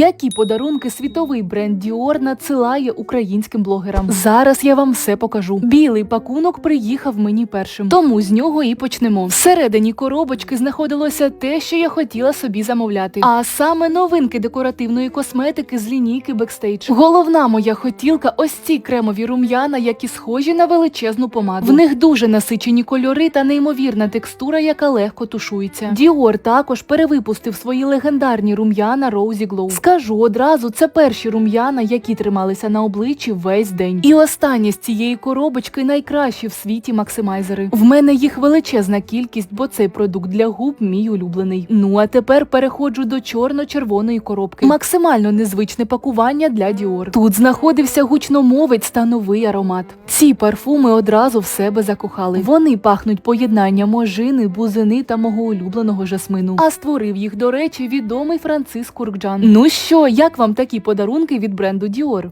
Які подарунки світовий бренд Dior надсилає українським блогерам? Зараз я вам все покажу. Білий пакунок приїхав мені першим, тому з нього і почнемо. Всередині коробочки знаходилося те, що я хотіла собі замовляти, а саме новинки декоративної косметики з лінійки Backstage. Головна моя хотілка ось ці кремові рум'яна, які схожі на величезну помаду. В них дуже насичені кольори та неймовірна текстура, яка легко тушується. Dior також перевипустив свої легендарні рум'яна Rosy Glow. Скажу одразу, це перші рум'яна, які трималися на обличчі весь день. І останні з цієї коробочки найкращі в світі максимайзери. В мене їх величезна кількість, бо цей продукт для губ мій улюблений. Ну а тепер переходжу до чорно-червоної коробки. Максимально незвичне пакування для Dior. Тут знаходився гучномовець та новий аромат. Ці парфуми одразу в себе закохали. Вони пахнуть поєднанням ожини, бузини та мого улюбленого жасмину. А створив їх, до речі, відомий Франциск Куркджан. Ну що, як вам такі подарунки від бренду Dior?